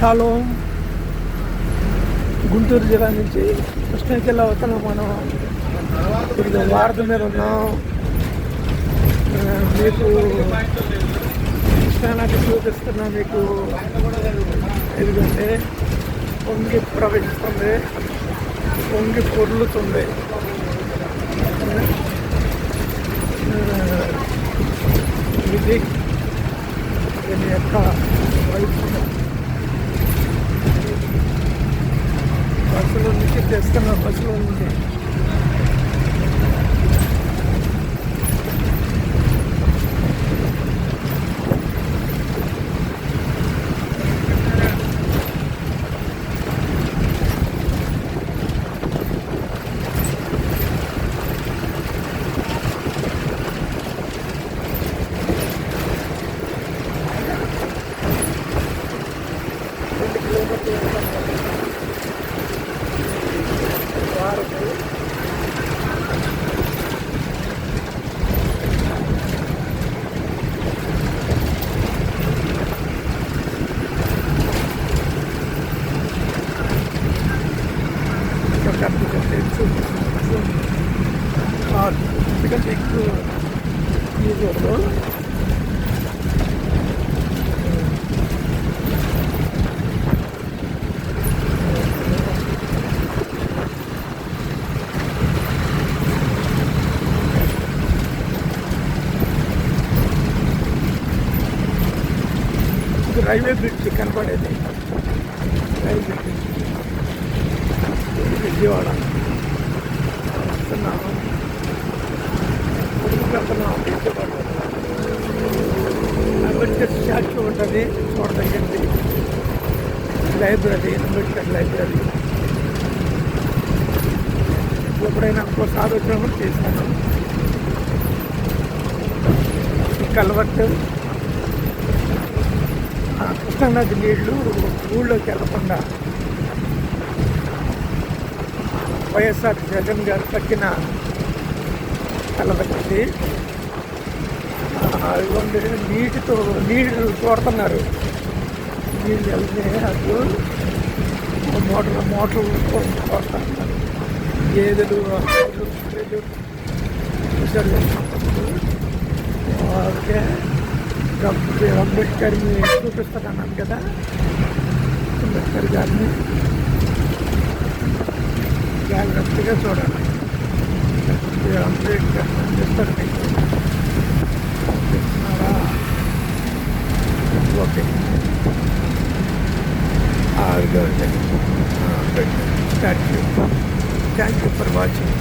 Shalom Guntur జిల్లా నుంచి కృష్ణా జిల్లా అవుతున్నాం మనం. ఇది వారధి మీద ఉన్నాం. మీకు కృష్ణానది చూపిస్తున్నా మీకు. ఎందుకంటే పొంగి ప్రవహిస్తుంది. పొంగి పొర్లుతుంది. ఇది Okay. ఎందుకంటే ఎక్కువ ఈజీలో ఇది రైల్వే బ్రిడ్జ్ కనపడేది రైల్వే బ్రిడ్జ్ ఇది విజయవాడ వస్తున్నాం వెళ్తున్నాం విజయవాడ Ambedkar statue ఉంటుంది చూడదగ్గండి లైబ్రరీ అంబేద్కర్ లైబ్రరీ ఎప్పుడైనా ఒక్కోసారి వచ్చినప్పుడు కూడా చేశాను కలవట్టు కృష్ణానది నీళ్ళు ఊళ్ళోకి వెళ్ళకుండా వైఎస్ఆర్ జగన్ గారు కట్టిన కలవచ్చింది ఇవ్వండి నీటితో నీళ్ళు తోడుతున్నారు. నీళ్ళు వెళ్తే అటు మోటార్ మోటార్లు చూడుతున్నారు గేదెలు ఆవులు, ఓకే. డాక్టర్ అంబేద్కర్ని చూపిస్తానన్నాను కదా. అంబేద్కర్ గారిని జాగ్రత్తగా చూడండి. ఈ అంబేద్కర్ అంబేద్కర్ మీకు చూస్తున్నారా? Okay Ambedkar statue thank you for watching